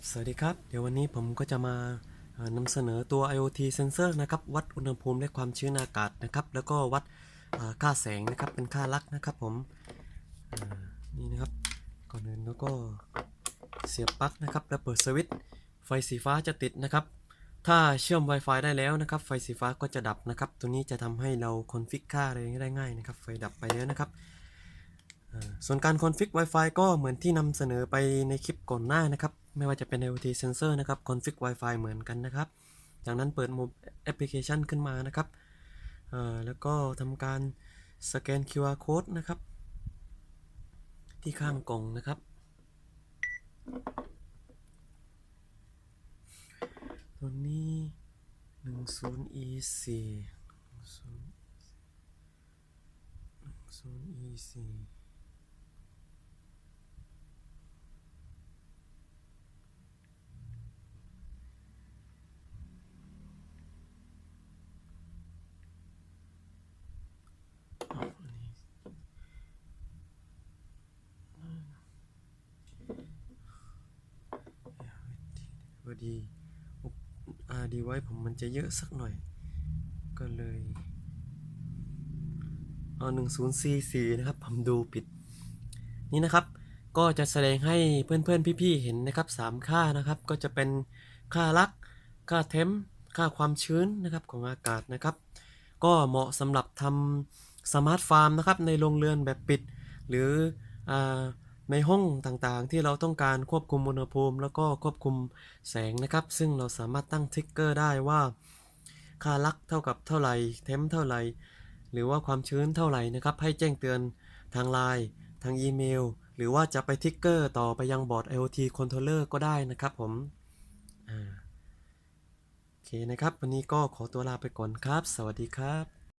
ครับสวัสดีครับ เดี๋ยววันนี้ผมก็จะมานำเสนอตัว IoT sensor นะครับวัดอุณหภูมิและความชื้นอากาศนะครับ แล้วก็วัดอ่าค่าแสงนะครับเป็นค่าลักนะครับผมนี่นะครับก่อนอื่นแล้วก็เสียบปลั๊กนะครับแล้วเปิดสวิตช์ไฟสีฟ้าจะติดนะครับ ถ้าเชื่อม Wi-Fi ได้แล้วนะครับ ไฟสีฟ้าก็จะดับนะครับ ตัวนี้จะทำให้เราคอนฟิกค่าอะไรได้ง่ายนะครับ ไฟดับไปแล้วนะครับส่วนการคอนฟิก Wi-Fi ก็เหมือนที่นำเสนอไปในคลิปก่อนหน้านะครับ ไม่ว่าจะเป็น IoT sensor นะครับคอนฟิก Wi-Fi เหมือนกันนะครับ จากนั้นเปิดโมแอปพลิเคชันขึ้นมานะครับแล้วก็ทำการสแกน QR code นะครับ ที่ข้างกล่องนะครับ ตัวนี้ 10 e 4 10 e 4 เอาอันนี้พ อดีอาดีไว้ผมมันจะเยอะสักหน่อย ก็เลยเอาหนึ่งศูนย์สี่สี่นะครับ ผมดูผิด นี่นะครับ ก็จะแสดงให้เพื่อนๆ พี่ๆ เห็นนะครับสามค่านะครับ ก็จะเป็นค่าลัก ค่าเทมค่าความชื้นนะครับของอากาศนะครับ ก็เหมาะสำหรับทำสมาร์ทฟาร์มนะครับในโรงเรือนแบบปิด หรืออา ในห้องต่างๆ ที่เราต้องการควบคุมอุณหภูมิ แล้วก็ควบคุมแสงนะครับ ซึ่งเราสามารถตั้งทริกเกอร์ได้ว่า ค่าลักเท่ากับเท่าไหร่เทมเท่าไหร่หรือว่าความชื้นเท่าไหร่นะครับ ให้แจ้งเตือนทางไลน์ทางอีเมล หรือว่าจะไปทริกเกอร์ต่อไปยังบอร์ด IoT controller ก็ได้นะครับผมโอเคนะครับ วันนี้ก็ขอตัวลาไปก่อนครับ สวัสดีครับ